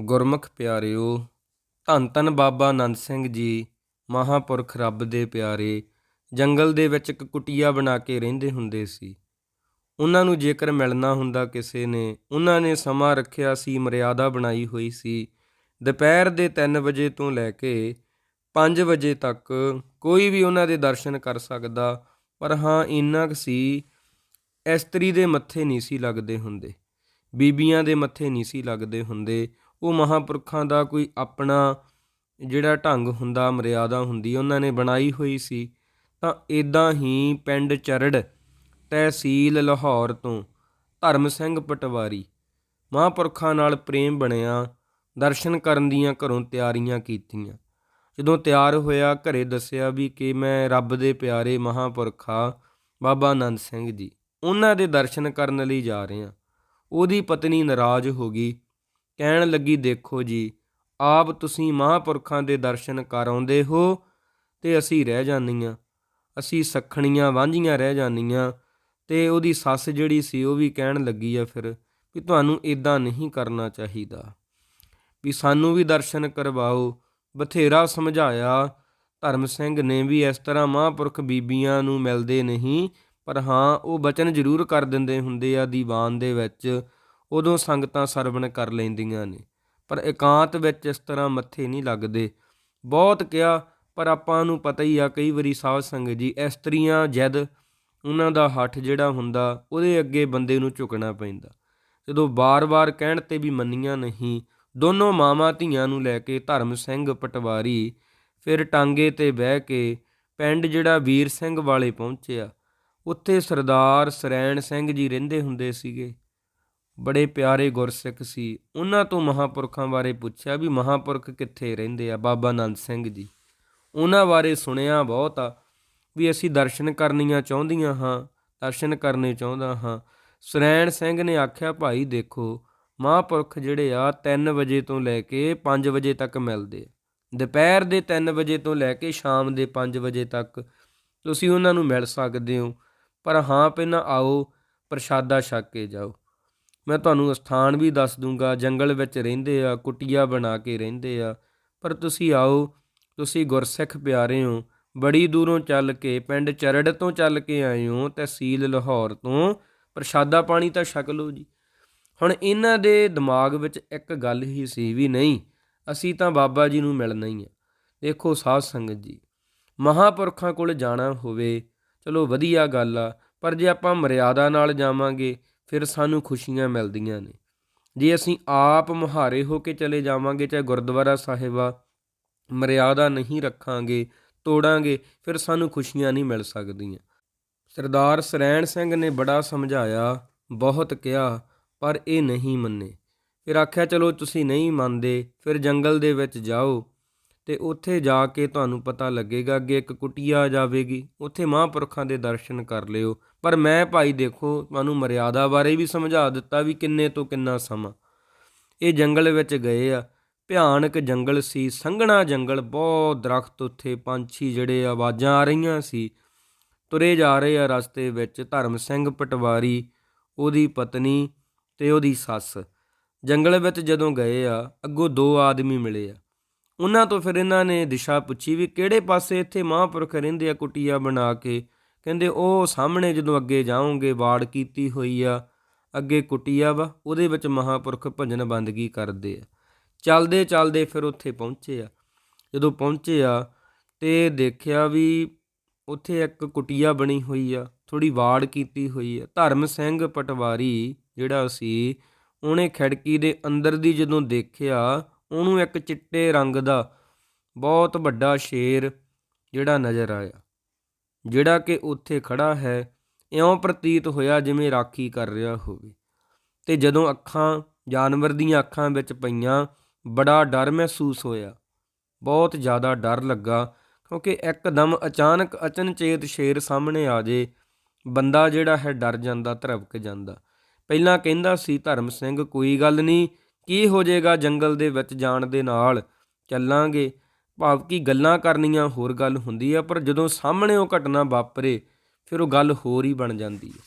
ਗੁਰਮੁਖ ਪਿਆਰਿਓ, ਧੰਨ ਧੰਨ ਬਾਬਾ ਆਨੰਦ ਸਿੰਘ ਜੀ, ਮਹਾਪੁਰਖ ਰੱਬ ਦੇ ਪਿਆਰੇ, ਜੰਗਲ ਦੇ ਵਿੱਚ ਇੱਕ ਕੁਟੀਆ ਬਣਾ ਕੇ ਰਹਿੰਦੇ ਹੁੰਦੇ ਸੀ। ਉਹਨਾਂ ਨੂੰ ਜੇਕਰ ਮਿਲਣਾ ਹੁੰਦਾ ਕਿਸੇ ਨੇ, ਉਹਨਾਂ ਨੇ ਸਮਾਂ ਰੱਖਿਆ ਸੀ, ਮਰਿਆਦਾ ਬਣਾਈ ਹੋਈ ਸੀ। ਦੁਪਹਿਰ ਦੇ 3 ਵਜੇ ਤੋਂ ਲੈ ਕੇ 5 ਵਜੇ ਤੱਕ ਕੋਈ ਵੀ ਉਹਨਾਂ ਦੇ ਦਰਸ਼ਨ ਕਰ ਸਕਦਾ, ਪਰ ਹਾਂ, ਇੰਨਾ ਕੁ ਸੀ, ਇਸਤਰੀ ਦੇ ਮੱਥੇ ਨਹੀਂ ਸੀ ਲੱਗਦੇ ਹੁੰਦੇ। ਬੀਬੀਆਂ ਦੇ ਮੱਥੇ ਨਹੀਂ ਸੀ ਲੱਗਦੇ ਹੁੰਦੇ। ਉਹ ਮਹਾਪੁਰਖਾਂ ਦਾ ਕੋਈ ਆਪਣਾ ਜਿਹੜਾ ਢੰਗ ਹੁੰਦਾ, ਮਰਿਆਦਾ ਹੁੰਦੀ, ਉਹਨਾਂ ਨੇ ਬਣਾਈ ਹੋਈ ਸੀ। ਤਾਂ ਇਦਾਂ ਹੀ ਪਿੰਡ ਚਰੜ, ਤਹਿਸੀਲ ਲਾਹੌਰ ਤੋਂ ਧਰਮ ਸਿੰਘ ਪਟਵਾਰੀ ਮਹਾਪੁਰਖਾਂ ਨਾਲ ਪ੍ਰੇਮ ਬਣਿਆ, ਦਰਸ਼ਨ ਕਰਨ ਦੀਆਂ ਘਰੋਂ ਤਿਆਰੀਆਂ ਕੀਤੀਆਂ। ਜਦੋਂ ਤਿਆਰ ਹੋਇਆ, ਘਰੇ ਦੱਸਿਆ ਵੀ ਕਿ ਮੈਂ ਰੱਬ ਦੇ ਪਿਆਰੇ ਮਹਾਪੁਰਖਾ ਬਾਬਾ ਆਨੰਦ ਸਿੰਘ ਜੀ, ਉਹਨਾਂ ਦੇ ਦਰਸ਼ਨ ਕਰਨ ਲਈ ਜਾ ਰਿਹਾ। ਉਹਦੀ ਪਤਨੀ ਨਾਰਾਜ਼ ਹੋ ਗਈ। ਕਹਿਣ ਲੱਗੀ, ਦੇਖੋ ਜੀ, ਆਪ ਤੁਸੀਂ ਮਹਾਪੁਰਖਾਂ ਦੇ ਦਰਸ਼ਨ ਕਰਾਉਂਦੇ ਹੋ ਤੇ ਅਸੀਂ ਰਹਿ ਜਾਂਦੀਆਂ। ਅਸੀਂ ਸਖਣੀਆਂ ਵਾਂਝੀਆਂ ਰਹਿ ਜਾਂਦੀਆਂ ਤੇ ਉਹਦੀ ਸੱਸ ਜਿਹੜੀ ਸੀ ਉਹ ਵੀ ਕਹਿਣ ਲੱਗੀ ਆ ਫਿਰ ਵੀ ਤੁਹਾਨੂੰ ਇਦਾਂ ਨਹੀਂ ਕਰਨਾ ਚਾਹੀਦਾ। ਵੀ ਸਾਨੂੰ ਵੀ ਦਰਸ਼ਨ ਕਰਵਾਓ, ਬਥੇਰਾ ਸਮਝਾਇਆ। ਧਰਮ ਸਿੰਘ ਨੇ ਵੀ ਇਸ ਤਰ੍ਹਾਂ ਮਹਾਂਪੁਰਖ ਬੀਬੀਆਂ ਨੂੰ ਮਿਲਦੇ ਨਹੀਂ, ਪਰ ਹਾਂ, ਉਹ ਬਚਨ ਜ਼ਰੂਰ ਕਰ ਦਿੰਦੇ ਹੁੰਦੇ ਆ ਦੀਵਾਨ ਦੇ ਵਿੱਚ। ਉਦੋਂ ਸੰਗਤਾਂ ਸਰਵਣ ਕਰ ਲੈਂਦੀਆਂ ਨੇ। ਪਰ ਇਕਾਂਤ ਵਿੱਚ ਇਸ ਤਰ੍ਹਾਂ ਮੱਥੇ ਨਹੀਂ ਲੱਗਦੇ। ਬਹੁਤ ਕਿਹਾ, ਪਰ ਆਪਾਂ ਨੂੰ ਪਤਾ ਹੀ ਆ, ਕਈ ਵਾਰੀ ਸਾਧ ਸੰਗਤ ਜੀ ਇਸਤਰੀਆਂ ਜਦ ਉਹਨਾਂ ਦਾ ਹੱਠ ਜਿਹੜਾ ਹੁੰਦਾ, ਉਹਦੇ ਅੱਗੇ ਬੰਦੇ ਨੂੰ ਝੁਕਣਾ ਪੈਂਦਾ। ਜਦੋਂ ਬਾਰ-ਬਾਰ ਕਹਿਣ ਤੇ ਵੀ ਮੰਨੀਆਂ ਨਹੀਂ, ਦੋਨੋਂ ਮਾਵਾਂ ਧੀਆਂ ਨੂੰ ਲੈ ਕੇ ਧਰਮ ਸਿੰਘ ਪਟਵਾਰੀ ਫਿਰ ਟਾਂਗੇ ਤੇ ਬਹਿ ਕੇ ਪਿੰਡ ਜਿਹੜਾ ਵੀਰ ਸਿੰਘ ਵਾਲੇ ਪਹੁੰਚਿਆ। ਉੱਥੇ ਸਰਦਾਰ ਸਰੈਣ ਸਿੰਘ ਜੀ ਰਹਿੰਦੇ ਹੁੰਦੇ ਸੀਗੇ। ਬੜੇ ਪਿਆਰੇ ਗੁਰਸਿੱਖ ਸੀ। ਉਹਨਾਂ ਤੋਂ ਮਹਾਪੁਰਖਾਂ ਬਾਰੇ ਪੁੱਛਿਆ ਵੀ ਮਹਾਪੁਰਖ ਕਿੱਥੇ ਰਹਿੰਦੇ ਆ ਬਾਬਾ ਆਨੰਦ ਸਿੰਘ ਜੀ। ਉਹਨਾਂ ਬਾਰੇ ਸੁਣਿਆ ਬਹੁਤ ਆ ਵੀ ਅਸੀਂ ਦਰਸ਼ਨ ਕਰਨੀਆਂ ਚਾਹੁੰਦੀਆਂ ਹਾਂ, ਦਰਸ਼ਨ ਕਰਨੇ ਚਾਹੁੰਦਾ ਹਾਂ। ਸੁਰੈਣ ਸਿੰਘ ਨੇ ਆਖਿਆ, ਭਾਈ ਦੇਖੋ, ਮਹਾਪੁਰਖ ਜਿਹੜੇ ਆ 3 ਵਜੇ ਤੋਂ ਲੈ ਕੇ 5 ਵਜੇ ਤੱਕ ਮਿਲਦੇ ਦੁਪਹਿਰ ਦੇ 3 ਵਜੇ ਤੋਂ ਲੈ ਕੇ ਸ਼ਾਮ ਦੇ 5 ਵਜੇ ਤੱਕ ਤੁਸੀਂ ਉਹਨਾਂ ਨੂੰ ਮਿਲ ਸਕਦੇ ਹੋ। ਪਰ ਹਾਂ, ਪਹਿਲਾਂ ਆਓ, ਪ੍ਰਸ਼ਾਦਾ ਛਕ ਕੇ ਜਾਓ। ਮੈਂ ਤੁਹਾਨੂੰ ਸਥਾਨ ਵੀ ਦੱਸ ਦੂੰਗਾ, ਜੰਗਲ ਵਿੱਚ ਰਹਿੰਦੇ ਆ, ਕੁਟੀਆ ਬਣਾ ਕੇ ਰਹਿੰਦੇ ਆ। ਪਰ ਤੁਸੀਂ ਆਓ, ਤੁਸੀਂ ਗੁਰਸਿੱਖ ਪਿਆਰੇ ਹੋ ਬੜੀ ਦੂਰੋਂ ਚੱਲ ਕੇ, ਪਿੰਡ ਚਰੜ ਤੋਂ ਚੱਲ ਕੇ ਆਏ ਹੋ ਤਹਿਸੀਲ ਲਾਹੌਰ ਤੋਂ। ਪ੍ਰਸ਼ਾਦਾ ਪਾਣੀ ਤਾਂ ਛਕ ਲਓ ਜੀ। ਹੁਣ ਇਹਨਾਂ ਦੇ ਦਿਮਾਗ ਵਿੱਚ ਇੱਕ ਗੱਲ ਹੀ ਸੀ ਵੀ ਨਹੀਂ, ਅਸੀਂ ਤਾਂ ਬਾਬਾ ਜੀ ਨੂੰ ਮਿਲਣਾ ਹੀ ਆ। ਦੇਖੋ ਸਾਧ ਸੰਗਤ ਜੀ, ਮਹਾਪੁਰਖਾਂ ਕੋਲ ਜਾਣਾ ਹੋਵੇ, ਚਲੋ ਵਧੀਆ ਗੱਲ ਆ, ਪਰ ਜੇ ਆਪਾਂ ਮਰਿਆਦਾ ਨਾਲ ਜਾਵਾਂਗੇ ਫਿਰ ਸਾਨੂੰ ਖੁਸ਼ੀਆਂ ਮਿਲਦੀਆਂ ਨੇ। ਜੇ ਅਸੀਂ ਆਪ ਮੁਹਾਰੇ ਹੋ ਕੇ ਚਲੇ ਜਾਵਾਂਗੇ, ਚਾਹੇ ਗੁਰਦੁਆਰਾ ਸਾਹਿਬਾ ਮਰਿਆਦਾ ਨਹੀਂ ਰੱਖਾਂਗੇ, ਤੋੜਾਂਗੇ, ਫਿਰ ਸਾਨੂੰ ਖੁਸ਼ੀਆਂ ਨਹੀਂ ਮਿਲ ਸਕਦੀਆਂ। ਸਰਦਾਰ ਸਰੈਣ ਸਿੰਘ ਨੇ ਬੜਾ ਸਮਝਾਇਆ, ਬਹੁਤ ਕਿਹਾ, ਪਰ ਇਹ ਨਹੀਂ ਮੰਨੇ। ਫਿਰ ਆਖਿਆ, ਚਲੋ, ਤੁਸੀਂ ਨਹੀਂ ਮੰਨਦੇ, ਫਿਰ ਜੰਗਲ ਦੇ ਵਿੱਚ ਜਾਓ ਤੇ ਉੱਥੇ ਜਾ ਕੇ ਤੁਹਾਨੂੰ ਪਤਾ ਲੱਗੇਗਾ ਅੱਗੇ ਇੱਕ ਕੁਟੀਆ ਆ ਜਾਵੇਗੀ। ਉੱਥੇ ਮਹਾਂਪੁਰਖਾਂ ਦੇ ਦਰਸ਼ਨ ਕਰ ਲਿਓ। ਪਰ ਮੈਂ ਭਾਈ ਦੇਖੋ, ਤੁਹਾਨੂੰ ਮਰਿਆਦਾ ਬਾਰੇ ਵੀ ਸਮਝਾ ਦਿੱਤਾ ਵੀ ਕਿੰਨੇ ਤੋਂ ਕਿੰਨਾ ਸਮਾਂ। ਇਹ ਜੰਗਲ ਵਿੱਚ ਗਏ ਆ। ਭਿਆਨਕ ਜੰਗਲ ਸੀ, ਸੰਘਣਾ ਜੰਗਲ, ਬਹੁਤ ਦਰਖਤ ਉੱਥੇ, ਪੰਛੀ ਜਿਹੜੇ ਆਵਾਜ਼ਾਂ ਆ ਰਹੀਆਂ ਸੀ। ਤੁਰੇ ਜਾ ਰਹੇ ਆ ਰਸਤੇ ਵਿੱਚ ਧਰਮ ਸਿੰਘ ਪਟਵਾਰੀ, ਉਹਦੀ ਪਤਨੀ ਤੇ ਉਹਦੀ ਸੱਸ। ਜੰਗਲ ਵਿੱਚ ਜਦੋਂ ਗਏ ਆ, ਅੱਗੋਂ ਦੋ ਆਦਮੀ ਮਿਲੇ ਆ। ਉਹਨਾਂ ਤੋਂ ਫਿਰ ਇਹਨਾਂ ਨੇ ਦਿਸ਼ਾ ਪੁੱਛੀ ਵੀ ਕਿਹੜੇ ਪਾਸੇ ਇੱਥੇ ਮਹਾਂਪੁਰਖ ਰਹਿੰਦੇ ਆ ਕੁਟੀਆ ਬਣਾ ਕੇ? ਕਹਿੰਦੇ ਉਹ ਸਾਹਮਣੇ ਜਦੋਂ ਅੱਗੇ ਜਾਓਗੇ ਬਾੜ ਕੀਤੀ ਹੋਈ ਆ, ਅੱਗੇ ਕੁਟੀਆ ਵਾ, ਉਹਦੇ ਵਿੱਚ ਮਹਾਂਪੁਰਖ ਭਜਨ ਬੰਦਗੀ ਕਰਦੇ ਆ। ਚੱਲਦੇ ਚੱਲਦੇ ਫਿਰ ਉੱਥੇ ਪਹੁੰਚੇ ਆ। ਜਦੋਂ ਪਹੁੰਚੇ ਆ ਤੇ ਦੇਖਿਆ ਵੀ ਉੱਥੇ ਇੱਕ ਕੁਟੀਆ ਬਣੀ ਹੋਈ ਆ ਥੋੜੀ ਵਾੜ ਕੀਤੀ ਹੋਈ ਆ। ਧਰਮ ਸਿੰਘ ਪਟਵਾਰੀ ਜਿਹੜਾ ਸੀ, ਉਹਨੇ ਖਿੜਕੀ ਦੇ ਅੰਦਰ ਦੀ ਜਦੋਂ ਦੇਖਿਆ, ਉਹਨੂੰ ਇੱਕ ਚਿੱਟੇ ਰੰਗ ਦਾ ਬਹੁਤ ਵੱਡਾ ਸ਼ੇਰ ਜਿਹੜਾ ਨਜ਼ਰ ਆਇਆ। ਜਿਹੜਾ ਕਿ ਉੱਥੇ ਖੜਾ ਹੈ, ਇਉਂ ਪ੍ਰਤੀਤ ਹੋਇਆ ਜਿਵੇਂ ਰਾਖੀ ਕਰ ਰਿਹਾ ਹੋਵੇ। ਤੇ ਜਦੋਂ ਅੱਖਾਂ, ਜਾਨਵਰ ਦੀਆਂ ਅੱਖਾਂ ਵਿੱਚ ਪਈਆਂ, ਬੜਾ ਡਰ ਮਹਿਸੂਸ ਹੋਇਆ। ਬਹੁਤ ਜ਼ਿਆਦਾ ਡਰ ਲੱਗਾ, ਕਿਉਂਕਿ ਇੱਕਦਮ ਅਚਾਨਕ ਅਚਨਚੇਤ ਸ਼ੇਰ ਸਾਹਮਣੇ ਆ ਜੇ, ਬੰਦਾ ਜਿਹੜਾ ਹੈ ਡਰ ਜਾਂਦਾ ਧਰਵਕ ਜਾਂਦਾ। ਪਹਿਲਾਂ ਕਹਿੰਦਾ ਸੀ, ਧਰਮ ਸਿੰਘ, ਕੋਈ ਗੱਲ ਨਹੀਂ, ਕੀ ਹੋ ਜਾਏਗਾ ਜੰਗਲ ਦੇ ਵਿੱਚ ਜਾਣ ਦੇ ਨਾਲ? ਚੱਲਾਂਗੇ। ਭਾਵ ਕਿ ਗੱਲਾਂ ਕਰਨੀਆਂ ਹੋਰ ਗੱਲ ਹੁੰਦੀ ਆ, ਪਰ ਜਦੋਂ ਸਾਹਮਣੇ ਉਹ ਘਟਨਾ ਵਾਪਰੇ, ਫਿਰ ਉਹ ਗੱਲ ਹੋਰ ਹੀ ਬਣ ਜਾਂਦੀ ਹੈ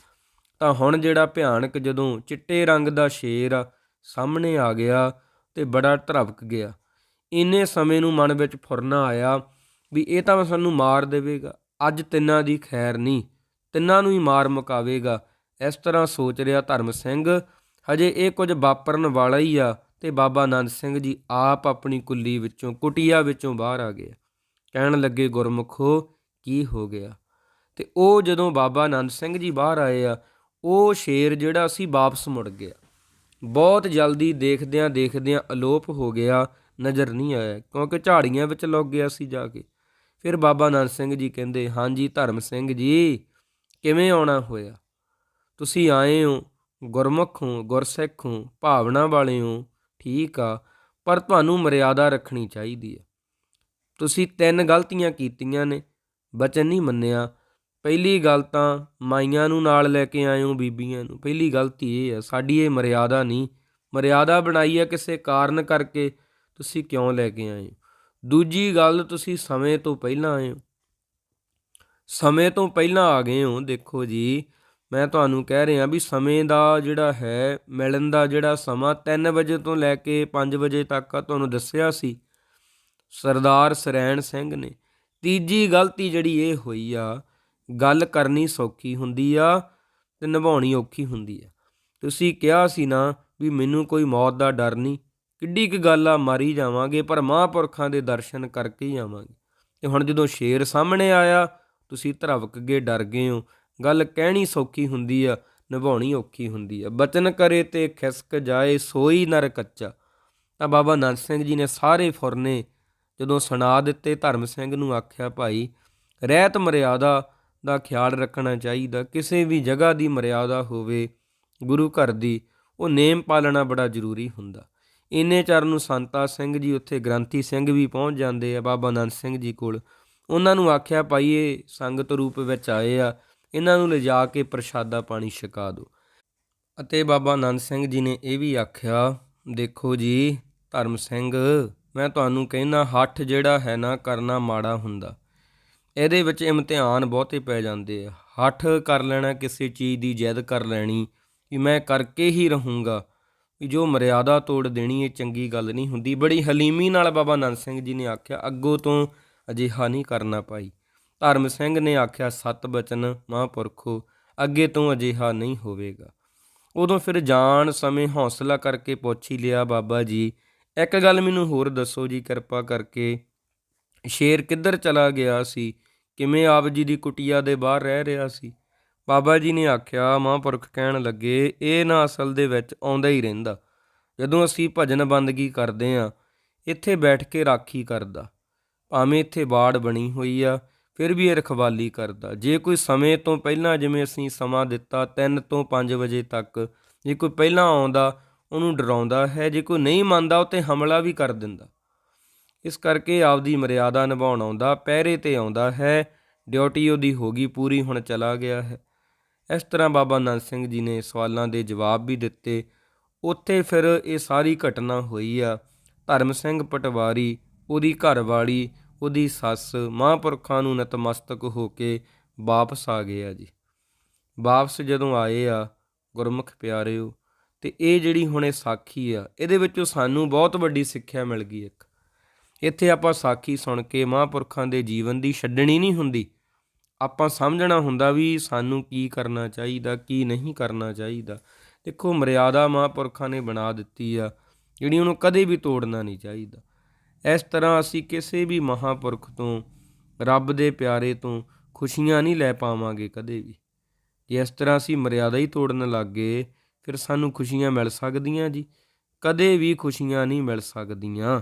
ਤਾਂ ਹੁਣ ਜਿਹੜਾ ਭਿਆਨਕ ਜਦੋਂ ਚਿੱਟੇ ਰੰਗ ਦਾ ਸ਼ੇਰ ਸਾਹਮਣੇ ਆ ਗਿਆ ਤੇ ਬੜਾ ਧਰਵਕ ਗਿਆ, ਇੰਨੇ ਸਮੇਂ ਨੂੰ ਮਨ ਵਿੱਚ ਫੁਰਨਾ ਆਇਆ ਵੀ ਇਹ ਤਾਂ ਸਾਨੂੰ ਮਾਰ ਦੇਵੇਗਾ। ਅੱਜ ਤਿੰਨਾਂ ਦੀ ਖੈਰ ਨਹੀਂ, ਤਿੰਨਾਂ ਨੂੰ ਹੀ ਮਾਰ ਮੁਕਾਵੇਗਾ, ਇਸ ਤਰ੍ਹਾਂ ਸੋਚ ਰਿਹਾ ਧਰਮ ਸਿੰਘ, ਹਜੇ ਇਹ ਕੁਝ ਵਾਪਰਨ ਵਾਲਾ ਹੀ ਆ। ਤੇ ਬਾਬਾ ਆਨੰਦ ਸਿੰਘ ਜੀ ਆਪ ਆਪਣੀ ਕੁੱਲੀ ਵਿੱਚੋਂ, ਕੁਟੀਆ ਵਿੱਚੋਂ ਬਾਹਰ ਆ ਗਏ। ਕਹਿਣ ਲੱਗੇ, ਗੁਰਮੁਖੋ, ਕੀ ਹੋ ਗਿਆ? ਤੇ ਉਹ ਜਦੋਂ ਬਾਬਾ ਆਨੰਦ ਸਿੰਘ ਜੀ ਬਾਹਰ ਆਏ ਆ, ਉਹ ਸ਼ੇਰ ਜਿਹੜਾ ਸੀ ਵਾਪਸ ਮੁੜ ਗਿਆ। ਬਹੁਤ ਜਲਦੀ ਦੇਖਦਿਆਂ ਦੇਖਦਿਆਂ ਅਲੋਪ ਹੋ ਗਿਆ, ਨਜ਼ਰ ਨਹੀਂ ਆਇਆ, ਕਿਉਂਕਿ ਝਾੜੀਆਂ ਵਿੱਚ ਲੱਗ ਗਿਆ ਸੀ ਜਾ ਕੇ। ਫਿਰ ਬਾਬਾ ਆਨੰਦ ਸਿੰਘ ਜੀ ਕਹਿੰਦੇ, ਹਾਂਜੀ ਧਰਮ ਸਿੰਘ ਜੀ, ਕਿਵੇਂ ਆਉਣਾ ਹੋਇਆ? ਤੁਸੀਂ ਆਏ ਹੋ, ਗੁਰਮੁਖ ਹੋ, ਗੁਰਸਿੱਖ ਹੋ, ਭਾਵਨਾ ਵਾਲੇ ਹੋ ਠੀਕ ਆ, ਪਰ ਤੁਹਾਨੂੰ ਮਰਿਆਦਾ ਰੱਖਣੀ ਚਾਹੀਦੀ ਹੈ ਤੁਸੀਂ ਤਿੰਨ ਗਲਤੀਆਂ ਕੀਤੀਆਂ ਨੇ, ਬਚਨ ਨਹੀਂ ਮੰਨਿਆ। ਪਹਿਲੀ ਗੱਲ ਤਾਂ ਮਾਈਆਂ ਨੂੰ ਨਾਲ ਲੈ ਕੇ ਆਏ ਹੋ ਬੀਬੀਆਂ ਨੂੰ। ਪਹਿਲੀ ਗਲਤੀ ਇਹ ਹੈ ਸਾਡੀ ਇਹ ਮਰਿਆਦਾ ਨਹੀਂ। ਮਰਿਆਦਾ ਬਣਾਈ ਹੈ ਕਿਸੇ ਕਾਰਨ ਕਰਕੇ ਤੁਸੀਂ ਕਿਉਂ ਲੈ ਕੇ ਆਏ ਹੋ? ਦੂਜੀ ਗੱਲ, ਤੁਸੀਂ ਸਮੇਂ ਤੋਂ ਪਹਿਲਾਂ ਆਏ ਹੋ। ਸਮੇਂ ਤੋਂ ਪਹਿਲਾਂ ਆ ਗਏ ਹੋ, ਦੇਖੋ ਜੀ। ਮੈਂ ਤੁਹਾਨੂੰ ਕਹਿ ਰਿਹਾ ਵੀ ਸਮੇਂ ਦਾ ਜਿਹੜਾ ਹੈ, ਮਿਲਣ ਦਾ ਜਿਹੜਾ ਸਮਾਂ 3 ਵਜੇ ਤੋਂ ਲੈ ਕੇ 5 ਵਜੇ ਤੱਕ ਤੁਹਾਨੂੰ ਦੱਸਿਆ ਸੀ। ਸਰਦਾਰ ਸਰੈਣ ਸਿੰਘ ਨੇ। ਤੀਜੀ ਗਲਤੀ ਜਿਹੜੀ ਇਹ ਹੋਈ ਆ, ਗੱਲ ਕਰਨੀ ਸੌਖੀ ਹੁੰਦੀ ਆ ਤੇ ਨਿਭਾਉਣੀ ਔਖੀ ਹੁੰਦੀ ਆ। ਤੁਸੀਂ ਕਿਹਾ ਸੀ ਨਾ ਵੀ ਮੈਨੂੰ ਕੋਈ ਮੌਤ ਦਾ ਡਰ ਨਹੀਂ, ਕਿੱਡੀ ਕੁ ਗੱਲ ਆ, ਮਾਰੀ ਜਾਵਾਂਗੇ, ਪਰ ਮਹਾਂਪੁਰਖਾਂ ਦੇ ਦਰਸ਼ਨ ਕਰਕੇ ਹੀ ਆਵਾਂਗੇ। ਤੇ ਹੁਣ ਜਦੋਂ ਸ਼ੇਰ ਸਾਹਮਣੇ ਆਇਆ, ਤੁਸੀਂ ਧਰਵਕ ਗਏ ਡਰ ਗਏ ਹੋ ਗੱਲ ਕਹਿਣੀ ਸੌਖੀ ਹੁੰਦੀ ਆ, ਨਿਭਾਉਣੀ ਔਖੀ ਹੁੰਦੀ ਆ। ਬਚਨ ਕਰੇ ਤੇ ਖਿਸਕ ਜਾਏ, ਸੋਈ ਨਰ ਕੱਚਾ। ਤਾਂ ਬਾਬਾ ਨੰਦ ਸਿੰਘ ਜੀ ਨੇ ਸਾਰੇ ਫੁਰਨੇ ਜਦੋਂ ਸੁਣਾ ਦਿੱਤੇ, ਧਰਮ ਸਿੰਘ ਨੂੰ ਆਖਿਆ, ਭਾਈ, ਰਹਿਤ ਮਰਿਆਦਾ ਦਾ ਖਿਆਲ ਰੱਖਣਾ ਚਾਹੀਦਾ। ਕਿਸੇ ਵੀ ਜਗ੍ਹਾ ਦੀ ਮਰਿਆਦਾ ਹੋਵੇ, ਗੁਰੂ ਘਰ ਦੀ, ਉਹ ਨੇਮ ਪਾਲਣਾ ਬੜਾ ਜ਼ਰੂਰੀ ਹੁੰਦਾ। ਇੰਨੇ ਚਰਨ ਨੂੰ ਸੰਤਾ ਸਿੰਘ ਜੀ ਉੱਥੇ ਗ੍ਰੰਥੀ ਸਿੰਘ ਵੀ ਪਹੁੰਚ ਜਾਂਦੇ ਆ, ਬਾਬਾ ਨੰਦ ਸਿੰਘ ਜੀ ਕੋਲ। ਉਹਨਾਂ ਨੂੰ ਆਖਿਆ, ਭਾਈ, ਇਹ ਸੰਗਤ ਰੂਪ ਵਿੱਚ ਆਏ ਆ। ਇਹਨਾਂ ਨੂੰ ਲਿਜਾ ਕੇ ਪ੍ਰਸ਼ਾਦਾ ਪਾਣੀ ਛਕਾ ਦਿਓ। ਅਤੇ ਬਾਬਾ ਆਨੰਦ ਸਿੰਘ ਜੀ ਨੇ ਇਹ ਵੀ ਆਖਿਆ, ਦੇਖੋ ਜੀ, ਧਰਮ ਸਿੰਘ, ਮੈਂ ਤੁਹਾਨੂੰ ਕਹਿੰਦਾ, ਹੱਠ ਜਿਹੜਾ ਹੈ ਨਾ ਕਰਨਾ ਮਾੜਾ ਹੁੰਦਾ। ਇਹਦੇ ਵਿੱਚ ਇਮਤਿਹਾਨ ਬਹੁਤੇ ਪੈ ਜਾਂਦੇ ਆ। ਹੱਠ ਕਰ ਲੈਣਾ, ਕਿਸੇ ਚੀਜ਼ ਦੀ ਜਿੱਦ ਕਰ ਲੈਣੀ, ਵੀ ਮੈਂ ਕਰਕੇ ਹੀ ਰਹੂੰਗਾ, ਵੀ ਜੋ ਮਰਿਆਦਾ ਤੋੜ ਦੇਣੀ, ਇਹ ਚੰਗੀ ਗੱਲ ਨਹੀਂ ਹੁੰਦੀ। ਬੜੀ ਹਲੀਮੀ ਨਾਲ ਬਾਬਾ ਆਨੰਦ ਸਿੰਘ ਜੀ ਨੇ ਆਖਿਆ, ਅੱਗੋਂ ਤੋਂ ਅਜਿਹਾ ਨਹੀਂ ਕਰਨਾ ਪਾਈ ਧਰਮ ਸਿੰਘ ਨੇ ਆਖਿਆ, ਸਤ ਬਚਨ ਮਹਾਂਪੁਰਖੋ, ਅੱਗੇ ਤੋਂ ਅਜਿਹਾ ਨਹੀਂ ਹੋਵੇਗਾ। ਉਦੋਂ ਫਿਰ ਜਾਣ ਸਮੇਂ ਹੌਸਲਾ ਕਰਕੇ ਪੁੱਛ ਹੀ ਲਿਆ, ਬਾਬਾ ਜੀ, ਇੱਕ ਗੱਲ ਮੈਨੂੰ ਹੋਰ ਦੱਸੋ ਜੀ, ਕਿਰਪਾ ਕਰਕੇ। ਸ਼ੇਰ ਕਿੱਧਰ ਚਲਾ ਗਿਆ ਸੀ? ਕਿਵੇਂ ਆਪ ਜੀ ਦੀ ਕੁਟੀਆ ਦੇ ਬਾਹਰ ਰਹਿ ਰਿਹਾ ਸੀ? ਬਾਬਾ ਜੀ ਨੇ ਆਖਿਆ, ਮਹਾਂਪੁਰਖ ਕਹਿਣ ਲੱਗੇ, ਇਹ ਨਾ ਅਸਲ ਦੇ ਵਿੱਚ ਆਉਂਦਾ ਹੀ ਰਹਿੰਦਾ। ਜਦੋਂ ਅਸੀਂ ਭਜਨ ਬੰਦਗੀ ਕਰਦੇ ਆ, ਇੱਥੇ ਬੈਠ ਕੇ ਰਾਖੀ ਕਰਦਾ। ਭਾਵੇਂ ਇੱਥੇ ਬਾੜ ਬਣੀ ਹੋਈ ਆ ਫਿਰ ਵੀ ਇਹ ਰਖਵਾਲੀ ਕਰਦਾ। ਜੇ ਕੋਈ ਸਮੇਂ ਤੋਂ ਪਹਿਲਾਂ ਜਿਵੇਂ ਅਸੀਂ ਸਮਾਂ ਦਿੱਤਾ 3 ਤੋਂ 5 ਵਜੇ ਤੱਕ, ਜੇ ਕੋਈ ਪਹਿਲਾਂ ਆਉਂਦਾ, ਉਹਨੂੰ ਡਰਾਉਂਦਾ ਹੈ, ਜੇ ਕੋਈ ਨਹੀਂ ਮੰਨਦਾ, ਉਹ ਤੇ ਹਮਲਾ ਵੀ ਕਰ ਦਿੰਦਾ। ਇਸ ਕਰਕੇ ਆਪਦੀ ਮਰਿਆਦਾ ਨਿਭਾਉਣ ਆਉਂਦਾ, ਪਹਿਰੇ ਤੇ ਆਉਂਦਾ ਹੈ, ਡਿਊਟੀ ਉਹਦੀ ਹੋ ਗਈ, ਪੂਰੀ ਹੁਣ ਚਲਾ ਗਿਆ ਹੈ। ਇਸ ਤਰ੍ਹਾਂ ਬਾਬਾ ਨੰਦ ਸਿੰਘ ਜੀ ਨੇ ਸਵਾਲਾਂ ਦੇ ਜਵਾਬ ਵੀ ਦਿੱਤੇ। ਉੱਥੇ ਫਿਰ ਇਹ ਸਾਰੀ ਘਟਨਾ ਹੋਈ ਆ। ਧਰਮ ਸਿੰਘ ਪਟਵਾਰੀ, ਉਹਦੀ ਘਰਵਾਲੀ ਉਹਦੀ ਸੱਸ ਮਹਾਂਪੁਰਖਾਂ ਨੂੰ ਨਤਮਸਤਕ ਹੋ ਕੇ ਵਾਪਸ ਆ ਗਏ ਆ ਜੀ। ਵਾਪਸ ਜਦੋਂ ਆਏ ਆ, ਗੁਰਮੁਖ ਪਿਆਰਿਓ, ਤੇ ਇਹ ਜਿਹੜੀ ਹੁਣੇ ਸਾਖੀ ਆ, ਇਹਦੇ ਵਿੱਚੋਂ ਸਾਨੂੰ ਬਹੁਤ ਵੱਡੀ ਸਿੱਖਿਆ ਮਿਲ ਗਈ ਇੱਕ। ਇੱਥੇ ਆਪਾਂ ਸਾਖੀ ਸੁਣ ਕੇ ਮਹਾਂਪੁਰਖਾਂ ਦੇ ਜੀਵਨ ਦੀ ਛੱਡਣੀ ਨਹੀਂ ਹੁੰਦੀ। ਆਪਾਂ ਸਮਝਣਾ ਹੁੰਦਾ ਵੀ ਸਾਨੂੰ ਕੀ ਕਰਨਾ ਚਾਹੀਦਾ, ਕੀ ਨਹੀਂ ਕਰਨਾ ਚਾਹੀਦਾ। ਦੇਖੋ, ਮਰਿਆਦਾ ਮਹਾਂਪੁਰਖਾਂ ਨੇ ਬਣਾ ਦਿੱਤੀ ਆ, ਜਿਹੜੀ ਉਹਨੂੰ ਕਦੇ ਵੀ ਤੋੜਨਾ ਨਹੀਂ ਚਾਹੀਦਾ। ਇਸ ਤਰ੍ਹਾਂ ਅਸੀਂ ਕਿਸੇ ਵੀ ਮਹਾਂਪੁਰਖ ਤੋਂ, ਰੱਬ ਦੇ ਪਿਆਰੇ ਤੋਂ ਖੁਸ਼ੀਆਂ ਨਹੀਂ ਲੈ ਪਾਵਾਂਗੇ ਕਦੇ ਵੀ। ਜੇ ਇਸ ਤਰ੍ਹਾਂ ਅਸੀਂ ਮਰਿਆਦਾ ਹੀ ਤੋੜਨ ਲੱਗੇ ਫਿਰ ਸਾਨੂੰ ਖੁਸ਼ੀਆਂ ਮਿਲ ਸਕਦੀਆਂ ਜੀ। ਕਦੇ ਵੀ ਖੁਸ਼ੀਆਂ ਨਹੀਂ ਮਿਲ ਸਕਦੀਆਂ।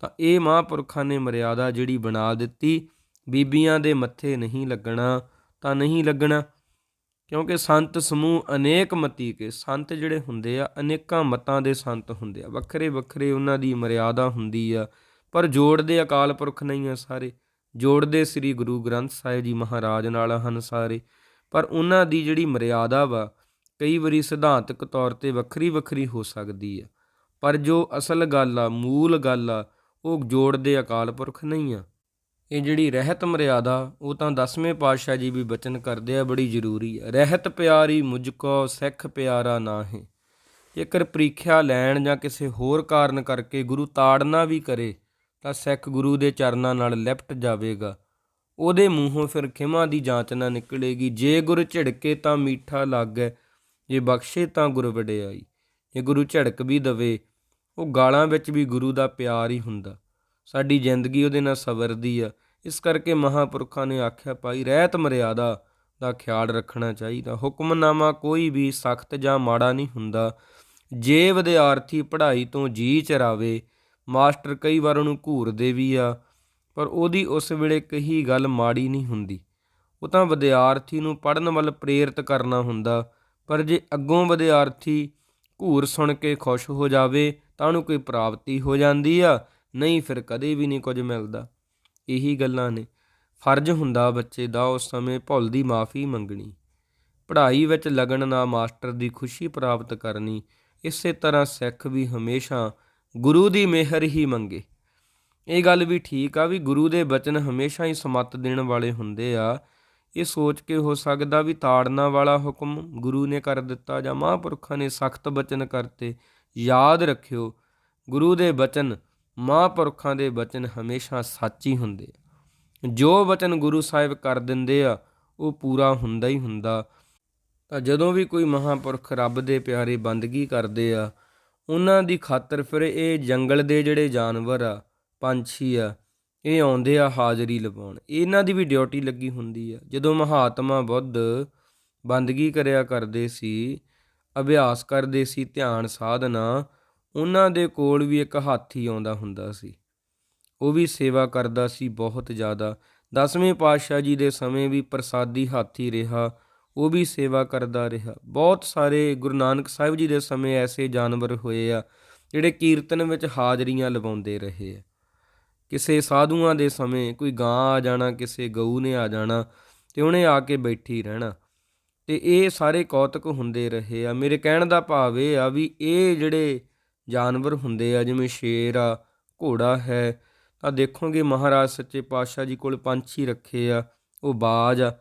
ਤਾਂ ਇਹ ਮਹਾਂਪੁਰਖਾਂ ਨੇ ਮਰਿਆਦਾ ਜਿਹੜੀ ਬਣਾ ਦਿੱਤੀ, ਬੀਬੀਆਂ ਦੇ ਮੱਥੇ ਨਹੀਂ ਲੱਗਣਾ ਤਾਂ ਨਹੀਂ ਲੱਗਣਾ। ਕਿਉਂਕਿ ਸੰਤ ਸਮੂਹ ਅਨੇਕ ਮਤੀ ਕੇ, ਸੰਤ ਜਿਹੜੇ ਹੁੰਦੇ ਆ, ਅਨੇਕਾਂ ਮਤਾਂ ਦੇ ਸੰਤ ਹੁੰਦੇ ਆ। ਵੱਖਰੇ ਵੱਖਰੇ ਉਹਨਾਂ ਦੀ ਮਰਿਆਦਾ ਹੁੰਦੀ ਆ। ਪਰ ਜੋੜਦੇ ਅਕਾਲ ਪੁਰਖ ਨਹੀਂ ਆ ਸਾਰੇ। ਜੋੜਦੇ ਸ੍ਰੀ ਗੁਰੂ ਗ੍ਰੰਥ ਸਾਹਿਬ ਜੀ ਮਹਾਰਾਜ ਨਾਲ ਹਨ ਸਾਰੇ। ਪਰ ਉਹਨਾਂ ਦੀ ਜਿਹੜੀ ਮਰਿਆਦਾ ਵਾ, ਕਈ ਵਾਰੀ ਸਿਧਾਂਤਕ ਤੌਰ ਤੇ ਵੱਖਰੀ ਵੱਖਰੀ ਹੋ ਸਕਦੀ ਆ। ਪਰ ਜੋ ਅਸਲ ਗੱਲ ਆ, ਮੂਲ ਗੱਲ ਆ, ਉਹ ਜੋੜਦੇ ਅਕਾਲ ਪੁਰਖ ਨਹੀਂ ਆ। ਇਹ ਜਿਹੜੀ ਰਹਿਤ ਮਰਿਆਦਾ, ਉਹ ਤਾਂ ਦਸਵੇਂ ਪਾਤਸ਼ਾਹ ਜੀ ਵੀ ਬਚਨ ਕਰਦੇ ਆ, ਬੜੀ ਜ਼ਰੂਰੀ ਆ। ਰਹਿਤ ਪਿਆਰੀ ਮੁਝ ਕੋ, ਸਿੱਖ ਪਿਆਰਾ ਨਾਹੀਂ। ਜੇਕਰ ਪ੍ਰੀਖਿਆ ਲੈਣ ਜਾਂ ਕਿਸੇ ਹੋਰ ਕਾਰਨ ਕਰਕੇ ਗੁਰੂ ਤਾੜਨਾ ਵੀ ਕਰੇ ਤਾਂ ਸਿੱਖ ਗੁਰੂ ਦੇ ਚਰਨਾਂ ਨਾਲ ਲਿਪਟ ਜਾਵੇਗਾ। ਉਹਦੇ ਮੂੰਹੋਂ ਫਿਰ ਖਿਮਾ ਦੀ ਜਾਂਚ ਨਾ ਨਿਕਲੇਗੀ। ਜੇ ਗੁਰ ਝਿੜਕੇ ਤਾਂ ਮਿੱਠਾ ਲੱਗੈ, ਜੇ ਬਖਸ਼ੇ ਤਾਂ ਗੁਰ ਵਡਿਆਈ। ਜੇ ਗੁਰੂ ਝੜਕ ਵੀ ਦਵੇ, ਉਹ ਗਾਲਾਂ ਵਿੱਚ ਵੀ ਗੁਰੂ ਦਾ ਪਿਆਰ ਹੀ ਹੁੰਦਾ। ਸਾਡੀ ਜ਼ਿੰਦਗੀ ਉਹਦੇ ਨਾਲ ਸਵਰਦੀ ਆ। ਇਸ ਕਰਕੇ ਮਹਾਪੁਰਖਾਂ ਨੇ ਆਖਿਆ, ਭਾਈ, ਰਹਿਤ ਮਰਿਆਦਾ ਦਾ ਖਿਆਲ ਰੱਖਣਾ ਚਾਹੀਦਾ। ਹੁਕਮਨਾਮਾ ਕੋਈ ਵੀ ਸਖਤ ਜਾਂ ਮਾੜਾ ਨਹੀਂ ਹੁੰਦਾ। ਜੇ ਵਿਦਿਆਰਥੀ ਪੜ੍ਹਾਈ ਤੋਂ ਜੀ ਚਰਾਵੇ ਮਾਸਟਰ ਕਈ ਵਾਰ ਉਹਨੂੰ ਘੂਰਦੇ ਵੀ ਆ, ਪਰ ਉਹਦੀ ਉਸ ਵੇਲੇ ਕਹੀ ਗੱਲ ਮਾੜੀ ਨਹੀਂ ਹੁੰਦੀ। ਉਹ ਤਾਂ ਵਿਦਿਆਰਥੀ ਨੂੰ ਪੜ੍ਹਨ ਵੱਲ ਪ੍ਰੇਰਿਤ ਕਰਨਾ ਹੁੰਦਾ, ਪਰ ਜੇ ਅੱਗੋਂ ਵਿਦਿਆਰਥੀ ਘੂਰ ਸੁਣ ਕੇ ਖੁਸ਼ ਹੋ ਜਾਵੇ, ਤਾਂ ਉਹਨੂੰ ਕੋਈ ਪ੍ਰਾਪਤੀ ਹੋ ਜਾਂਦੀ ਆ, ਨਹੀਂ ਫਿਰ ਕਦੇ ਵੀ ਨਹੀਂ ਕੁਝ ਮਿਲਦਾ। ਇਹੀ ਗੱਲਾਂ ਨੇ। ਫਰਜ਼ ਹੁੰਦਾ ਬੱਚੇ ਦਾ ਉਸ ਸਮੇਂ ਭੁੱਲ ਦੀ ਮਾਫੀ ਮੰਗਣੀ। ਪੜ੍ਹਾਈ ਵਿੱਚ ਲਗਨ ਨਾਲ ਮਾਸਟਰ ਦੀ ਖੁਸ਼ੀ ਪ੍ਰਾਪਤ ਕਰਨੀ, ਇਸੇ ਤਰ੍ਹਾਂ ਸਿੱਖ ਵੀ ਹਮੇਸ਼ਾ ਗੁਰੂ ਦੀ ਮਿਹਰ ਹੀ ਮੰਗੇ। ਇਹ ਗੱਲ ਵੀ ਠੀਕ ਆ ਵੀ ਗੁਰੂ ਦੇ ਬਚਨ ਹਮੇਸ਼ਾ ਹੀ ਸਮੱਤ ਦੇਣ ਵਾਲੇ ਹੁੰਦੇ ਆ। ਇਹ ਸੋਚ ਕੇ ਹੋ ਸਕਦਾ ਵੀ ਤਾੜਨਾ ਵਾਲਾ ਹੁਕਮ ਗੁਰੂ ਨੇ ਕਰ ਦਿੱਤਾ ਜਾਂ ਮਹਾਂਪੁਰਖਾਂ ਨੇ ਸਖਤ ਬਚਨ ਕਰਤੇ। ਯਾਦ ਰੱਖਿਓ, ਗੁਰੂ ਦੇ ਬਚਨ, ਮਹਾਂਪੁਰਖਾਂ ਦੇ ਬਚਨ ਹਮੇਸ਼ਾ ਸੱਚ ਹੀ ਹੁੰਦੇ ਆ। ਜੋ ਬਚਨ ਗੁਰੂ ਸਾਹਿਬ ਕਰ ਦਿੰਦੇ ਆ, ਉਹ ਪੂਰਾ ਹੁੰਦਾ ਹੀ ਹੁੰਦਾ। ਤਾਂ ਜਦੋਂ ਵੀ ਕੋਈ ਮਹਾਂਪੁਰਖ ਰੱਬ ਦੇ ਪਿਆਰੇ ਬੰਦਗੀ ਕਰਦੇ ਆ ਉਹਨਾਂ ਦੀ ਖਾਤਰ ਫਿਰ ਇਹ ਜੰਗਲ ਦੇ ਜਿਹੜੇ ਜਾਨਵਰ ਆ, ਪੰਛੀ ਆ, ਇਹ ਆਉਂਦੇ ਆ ਹਾਜ਼ਰੀ ਲਵਾਉਣ। ਇਹਨਾਂ ਦੀ ਵੀ ਡਿਊਟੀ ਲੱਗੀ ਹੁੰਦੀ ਆ। ਜਦੋਂ ਮਹਾਤਮਾ ਬੁੱਧ ਬੰਦਗੀ ਕਰਿਆ ਕਰਦੇ ਸੀ, ਅਭਿਆਸ ਕਰਦੇ ਸੀ ਧਿਆਨ ਸਾਧਨਾ, ਉਹਨਾਂ ਦੇ ਕੋਲ ਵੀ ਇੱਕ ਹਾਥੀ ਆਉਂਦਾ ਹੁੰਦਾ ਸੀ। ਉਹ ਵੀ ਸੇਵਾ ਕਰਦਾ ਸੀ ਬਹੁਤ ਜ਼ਿਆਦਾ। ਦਸਵੇਂ ਪਾਤਸ਼ਾਹ ਜੀ ਦੇ ਸਮੇਂ ਵੀ ਪ੍ਰਸਾਦੀ ਹਾਥੀ ਰਿਹਾ। ਉਹ ਵੀ ਸੇਵਾ ਕਰਦਾ ਰਿਹਾ। ਬਹੁਤ ਸਾਰੇ ਗੁਰੂ ਨਾਨਕ ਸਾਹਿਬ ਜੀ ਦੇ ਸਮੇਂ ਐਸੇ ਜਾਨਵਰ ਹੋਏ ਆ, ਜਿਹੜੇ ਕੀਰਤਨ ਵਿੱਚ ਹਾਜ਼ਰੀਆਂ ਲਵਾਉਂਦੇ ਰਹੇ ਆ। ਕਿਸੇ ਸਾਧੂਆਂ ਦੇ ਸਮੇਂ ਕੋਈ ਗਾਂ ਆ ਜਾਣਾ, ਕਿਸੇ ਗਊ ਨੇ ਆ ਜਾਣਾ ਤੇ ਉਹਨੇ ਆ ਕੇ ਬੈਠੀ ਰਹਿਣਾ। ਤੇ ਇਹ ਸਾਰੇ ਕੌਤਕ ਹੁੰਦੇ ਰਹੇ ਆ। ਮੇਰੇ ਕਹਿਣ ਦਾ ਭਾਵ ਇਹ ਆ ਵੀ ਇਹ ਜਿਹੜੇ ਜਾਨਵਰ ਹੁੰਦੇ ਆ, ਜਿਵੇਂ ਸ਼ੇਰ ਆ, ਘੋੜਾ ਹੈ, ਤਾਂ ਦੇਖੋਗੇ ਮਹਾਰਾਜ ਸੱਚੇ ਪਾਤਸ਼ਾਹ ਜੀ ਕੋਲ ਪੰਛੀ ਰੱਖੇ ਆ, ਉਹ ਬਾਜ ਆ।